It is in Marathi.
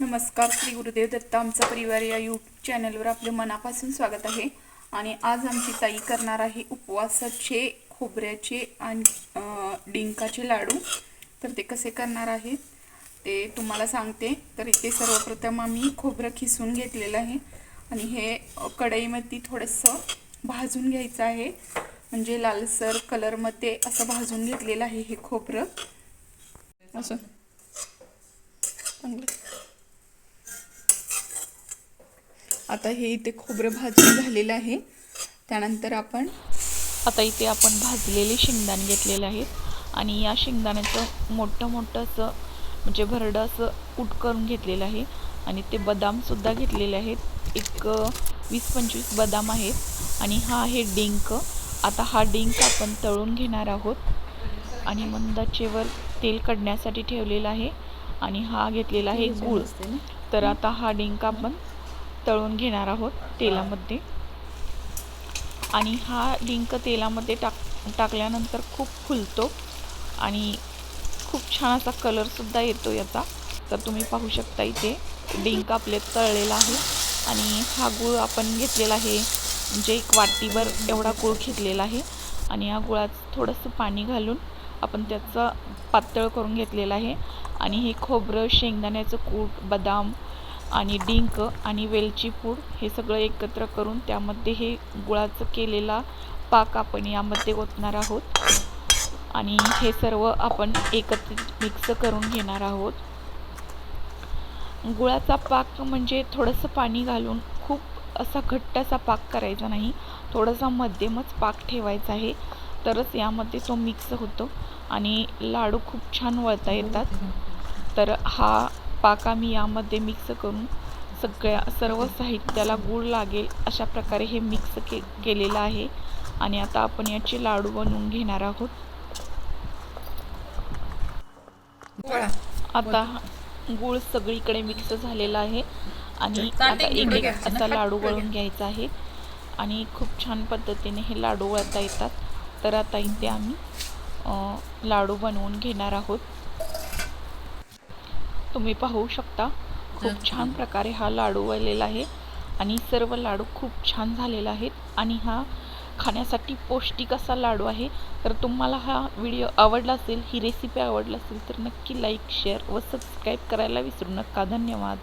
नमस्कार श्री गुरुदेव दत्त. आमचा परिवार या यूट्यूब चॅनलवर आपले मनापासून स्वागत आहे. आणि आज आमची ताई करणार आहे उपवासाचे खोबऱ्याचे आणि डिंकाचे लाडू. तर ते कसे करणार आहेत ते तुम्हाला सांगते. तर इथे सर्वप्रथम आम्ही खोबरं खिसून घेतलेलं आहे. आणि हे कढईमध्ये थोडंसं भाजून घ्यायचं आहे. म्हणजे लालसर कलरमध्ये असं भाजून घेतलेलं आहे हे खोबरं. असं. चांगलं. आता हे इथे खोबरं भाजून झालेलं आहे. त्यानंतर आपण आता इथे आपण भाजलेले शेंगदाणे घेतलेले आहेत. आणि या शेंगदाण्याचं मोठं मोठं असं म्हणजे भरडं असं कूट करून घेतलेलं आहे. आणि ते बदामसुद्धा घेतलेले आहेत. एक वीस पंचवीस बदाम आहेत. आणि हा आहे डिंक. आता हा डिंक आपण तळून घेणार आहोत. आणि मंदाचेवर तेल काढण्यासाठी ठेवलेला आहे. आणि हा घेतलेला आहे गूळ. तर आता हा डिंक आपण तळून घेणार आहोत तेलामध्ये. आणि हा डिंक तेलामध्ये टाक टाकल्यानंतर खूप फुलतो आणि खूप छान असा कलरसुद्धा येतो याचा. तर तुम्ही पाहू शकता इथे डिंक आपले तळलेला आहे आणि हा गूळ आपण घेतलेला आहे म्हणजे एक वाटीभर एवढा गूळ घेतलेला आहे. आणि या गुळात थोडंसं पाणी घालून आपण त्याचा पातळ करून घेतलेला आहे. आणि हे खोबरं शेंगदाण्याचं कूट बदाम आणि डिंक आणि वेलची पूड हे सगळं एकत्र करून त्यामध्ये हे गुळाचं केलेला पाक आपण यामध्ये ओतणार आहोत. आणि हे सर्व आपण एकत्रित मिक्स करून घेणार आहोत. गुळाचा पाक म्हणजे थोडंसं पाणी घालून खूप असा घट्ट असा पाक करायचा नाही. थोडासा मध्यमच पाक ठेवायचा आहे. तरच यामध्ये तो मिक्स होतो. आणि लाडू खूप छान वळता येतात. तर हा पाक आम्ही यामध्ये मिक्स करून सगळ्या सर्व साहित्याला गूळ लागेल अशा प्रकारे हे मिक्स के केलेलं आहे. आणि आता आपण याचे लाडू बनवून घेणार आहोत. आता गूळ सगळीकडे मिक्स झालेला आहे. आणि आता एक एक असा लाडू वळून घ्यायचा आहे. आणि खूप छान पद्धतीने हे लाडू वळता येतात. तर आता इथे आम्ही लाडू बनवून घेणार आहोत. तुम्ही पाहू शकता. खूप छान प्रकारे हा लाडू वळलेला आहे आणि सर्व लाडू खूप छान झालेला आहेत आणि हा खाण्यासाठी पौष्टिक असा लाडू आहे. तर तुम्हाला हा व्हिडिओ आवडला असेल ही रेसिपी आवडला असेल तर नक्की लाईक शेअर व सबस्क्राईब करायला विसरू नका. धन्यवाद.